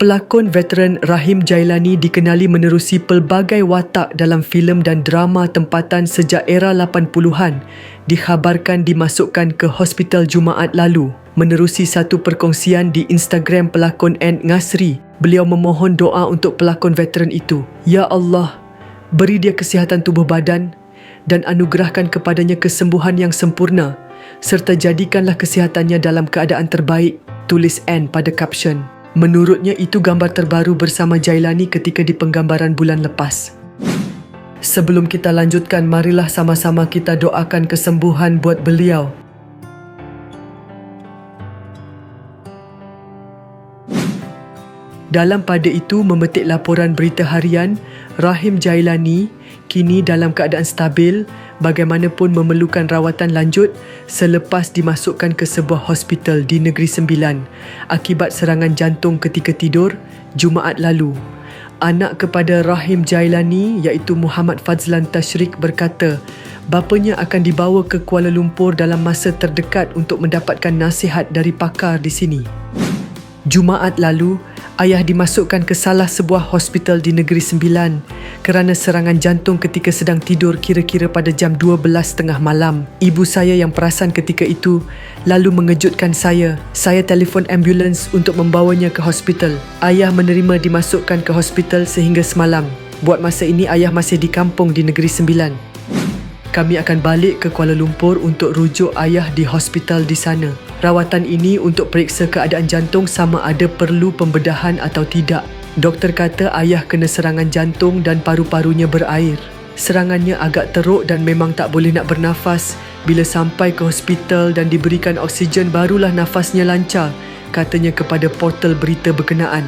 Pelakon veteran Rahim Jailani dikenali menerusi pelbagai watak dalam filem dan drama tempatan sejak era 80-an dikhabarkan dimasukkan ke hospital Jumaat lalu. Menerusi satu perkongsian di Instagram pelakon N. Ngasri, beliau memohon doa untuk pelakon veteran itu. Ya Allah, beri dia kesihatan tubuh badan dan anugerahkan kepadanya kesembuhan yang sempurna serta jadikanlah kesihatannya dalam keadaan terbaik, tulis N pada caption. Menurutnya itu gambar terbaru bersama Jailani ketika di penggambaran bulan lepas. Sebelum kita lanjutkan, marilah sama-sama kita doakan kesembuhan buat beliau. Dalam pada itu memetik laporan berita harian, Rahim Jailani kini dalam keadaan stabil bagaimanapun memerlukan rawatan lanjut selepas dimasukkan ke sebuah hospital di Negeri Sembilan akibat serangan jantung ketika tidur Jumaat lalu. Anak kepada Rahim Jailani iaitu Muhammad Fazlan Tashrik berkata bapanya akan dibawa ke Kuala Lumpur dalam masa terdekat untuk mendapatkan nasihat dari pakar di sini. Jumaat lalu, ayah dimasukkan ke salah sebuah hospital di Negeri Sembilan kerana serangan jantung ketika sedang tidur kira-kira pada jam 12 tengah malam. Ibu saya yang perasan ketika itu lalu mengejutkan saya. Saya telefon ambulans untuk membawanya ke hospital. Ayah menerima dimasukkan ke hospital sehingga semalam. Buat masa ini ayah masih di kampung di Negeri Sembilan. Kami akan balik ke Kuala Lumpur untuk rujuk ayah di hospital di sana. Rawatan ini untuk periksa keadaan jantung sama ada perlu pembedahan atau tidak. Doktor kata ayah kena serangan jantung dan paru-parunya berair. Serangannya agak teruk dan memang tak boleh nak bernafas. Bila sampai ke hospital dan diberikan oksigen barulah nafasnya lancar, katanya kepada portal berita berkenaan.